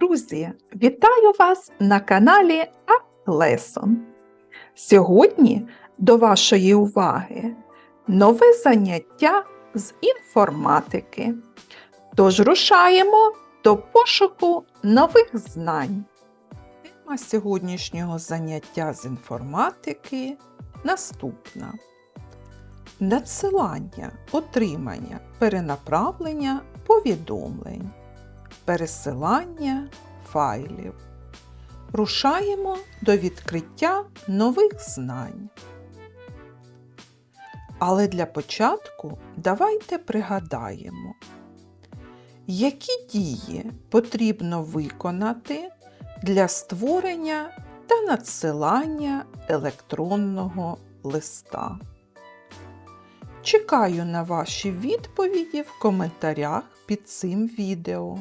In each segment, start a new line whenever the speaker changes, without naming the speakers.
Друзі, вітаю вас на каналі Lesson. Сьогодні до вашої уваги нове заняття з інформатики. Тож рушаємо до пошуку нових знань. Тема сьогоднішнього заняття з інформатики наступна. Надсилання, отримання, перенаправлення повідомлень пересилання файлів. Рушаємо до відкриття нових знань. Але для початку давайте пригадаємо, які дії потрібно виконати для створення та надсилання електронного листа. Чекаю на ваші відповіді в коментарях під цим відео.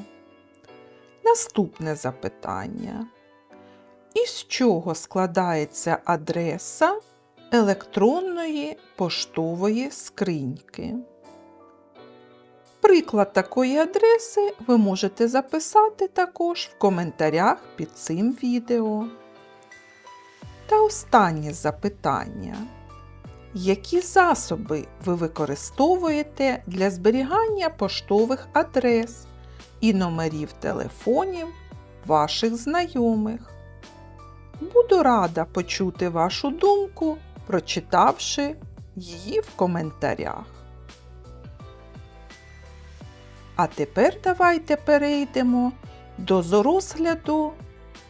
Наступне запитання. Із чого складається адреса електронної поштової скриньки? Приклад такої адреси ви можете записати також в коментарях під цим відео. Та останнє запитання. Які засоби ви використовуєте для зберігання поштових адрес? І номерів телефонів ваших знайомих. Буду рада почути вашу думку, прочитавши її в коментарях. А тепер давайте перейдемо до розгляду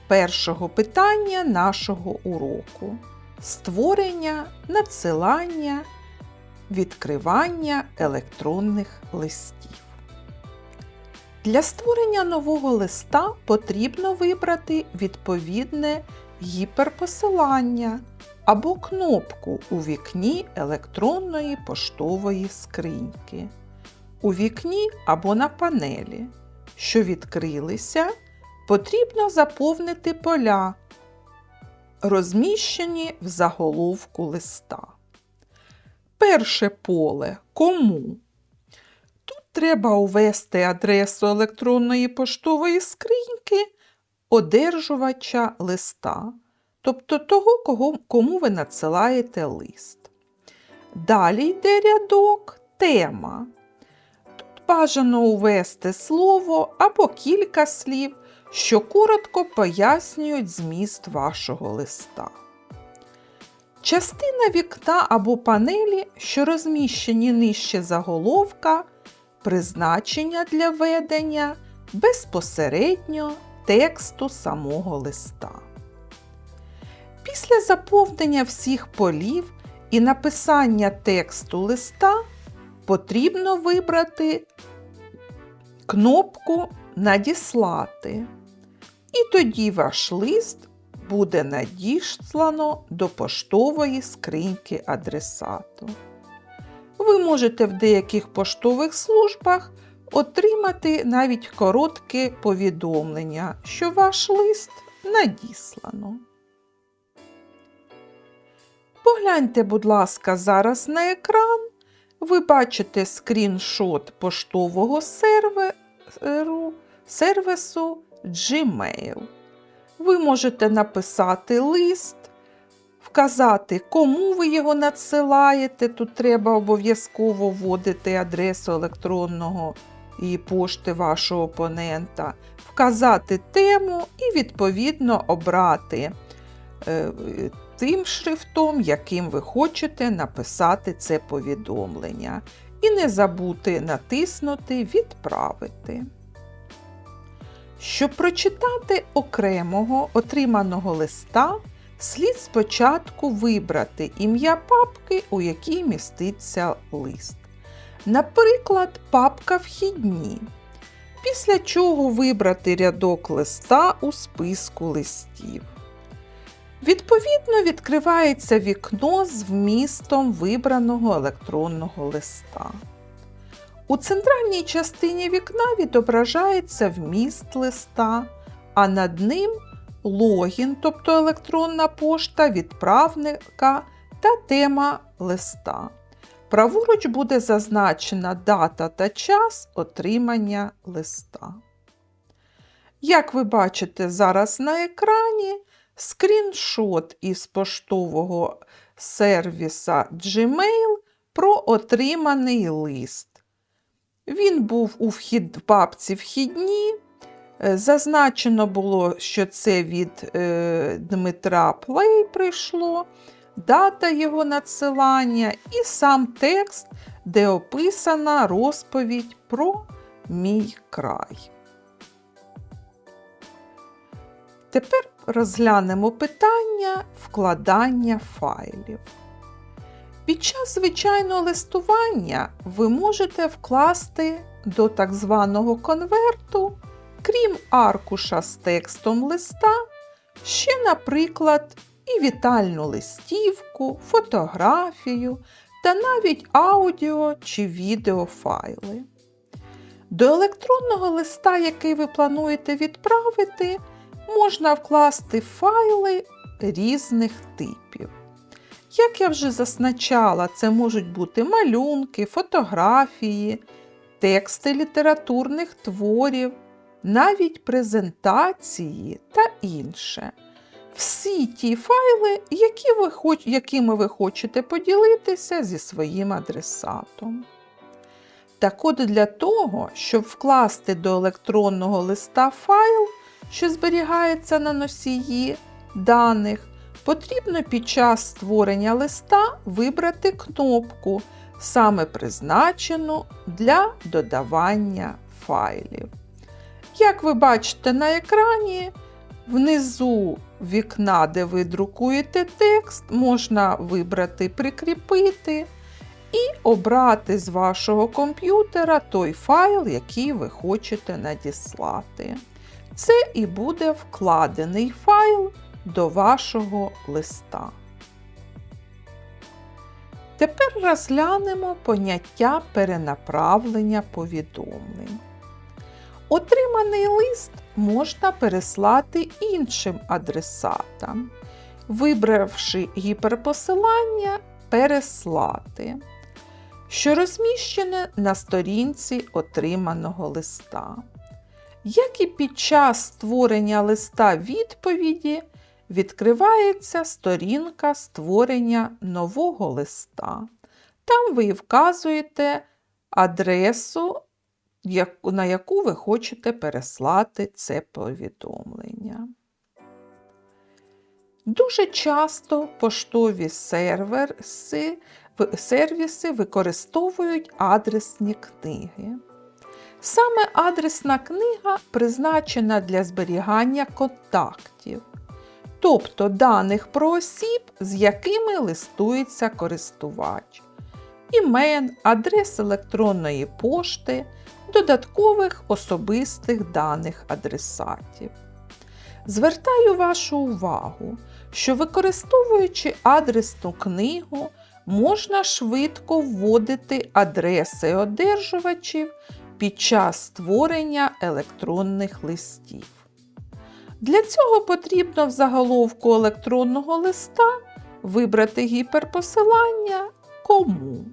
першого питання нашого уроку створення, надсилання, відкривання електронних листів. Для створення нового листа потрібно вибрати відповідне гіперпосилання або кнопку у вікні електронної поштової скриньки, у вікні або на панелі, що відкрилися, потрібно заповнити поля, розміщені в заголовку листа. Перше поле кому треба ввести адресу електронної поштової скриньки одержувача листа, тобто того, кого, кому ви надсилаєте лист. Далі йде рядок тема. Тут бажано ввести слово або кілька слів, що коротко пояснюють зміст вашого листа. Частина вікна або панелі, що розміщені нижче заголовка, призначення для ведення безпосередньо тексту самого листа. Після заповнення всіх полів і написання тексту листа потрібно вибрати кнопку Надіслати. І тоді ваш лист буде надіслано до поштової скриньки адресату ви можете в деяких поштових службах отримати навіть коротке повідомлення, що ваш лист надіслано. Погляньте, будь ласка, зараз на екран. Ви бачите скріншот поштового серверу, сервісу Gmail. Ви можете написати лист, вказати, кому ви його надсилаєте. Тут треба обов'язково вводити адресу електронного і пошти вашого опонента, вказати тему і, відповідно, обрати е, тим шрифтом, яким ви хочете написати це повідомлення. І не забути натиснути Відправити. Щоб прочитати окремого отриманого листа, слід спочатку вибрати ім'я папки, у якій міститься лист. Наприклад, папка Вхідні. Після чого вибрати рядок листа у списку листів. Відповідно, відкривається вікно з вмістом вибраного електронного листа. У центральній частині вікна відображається вміст листа, а над ним логін, тобто електронна пошта відправника та тема листа. Праворуч буде зазначена дата та час отримання листа. Як ви бачите зараз на екрані, скріншот із поштового сервіса Gmail про отриманий лист. Він був у вхід, папці вхідні. Е, Зазначено було, що це від е, Дмитра Плей прийшло, дата його надсилання і сам текст, де описана розповідь про мій край. Тепер розглянемо питання вкладання файлів. Під час звичайного листування ви можете вкласти до так званого конверту, крім аркуша з текстом листа, ще, наприклад, і вітальну листівку, фотографію та навіть аудіо чи відеофайли. До електронного листа, який ви плануєте відправити, можна вкласти файли різних типів. Як я вже зазначала, це можуть бути малюнки, фотографії, тексти літературних творів, навіть презентації та інше. Всі ті файли, які ви хоч... якими ви хочете поділитися зі своїм адресатом. Так от для того, щоб вкласти до електронного листа файл, що зберігається на носії даних, потрібно під час створення листа вибрати кнопку, саме призначену для додавання файлів. Як ви бачите на екрані, внизу вікна, де ви друкуєте текст, можна вибрати Прикріпити і обрати з вашого комп'ютера той файл, який ви хочете надіслати. Це і буде вкладений файл до вашого листа. Тепер розглянемо поняття перенаправлення повідомлень. Отриманий лист можна переслати іншим адресатам, вибравши гіперпосилання Переслати, що розміщене на сторінці отриманого листа. Як і під час створення листа відповіді, відкривається сторінка створення нового листа. Там ви вказуєте адресу, на яку ви хочете переслати це повідомлення. Дуже часто поштові сервіси, сервіси використовують адресні книги. Саме адресна книга призначена для зберігання контактів, тобто даних про осіб, з якими листується користувач, імен, адрес електронної пошти, додаткових особистих даних адресатів. Звертаю вашу увагу, що використовуючи адресну книгу, можна швидко вводити адреси одержувачів під час створення електронних листів. Для цього потрібно в заголовку електронного листа вибрати гіперпосилання Кому.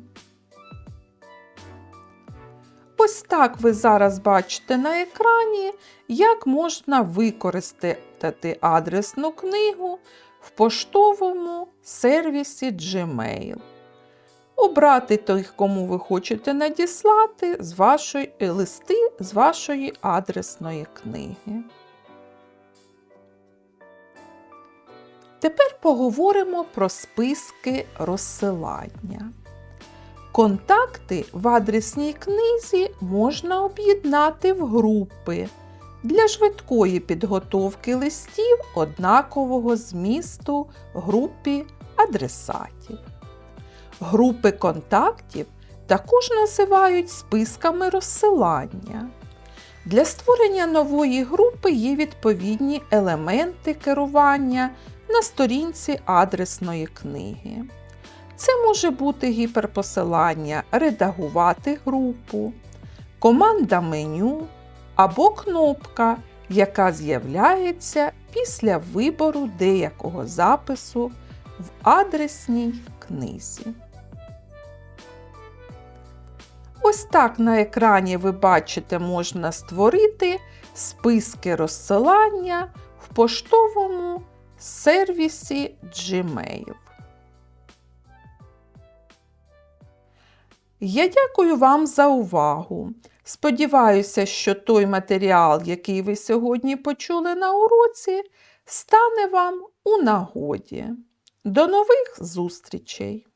Ось так ви зараз бачите на екрані, як можна використати адресну книгу в поштовому сервісі Gmail. Обрати тих, кому ви хочете надіслати з вашої, листи з вашої адресної книги. Тепер поговоримо про списки розсилання. Контакти в адресній книзі можна об'єднати в групи для швидкої підготовки листів однакового змісту групі адресатів. Групи контактів також називають списками розсилання. Для створення нової групи є відповідні елементи керування на сторінці адресної книги. Це може бути гіперпосилання Редагувати групу, команда меню або кнопка, яка з'являється після вибору деякого запису в адресній книзі. Ось так на екрані ви бачите, можна створити списки розсилання в поштовому сервісі Gmail. Я дякую вам за увагу. Сподіваюся, що той матеріал, який ви сьогодні почули на уроці, стане вам у нагоді. До нових зустрічей!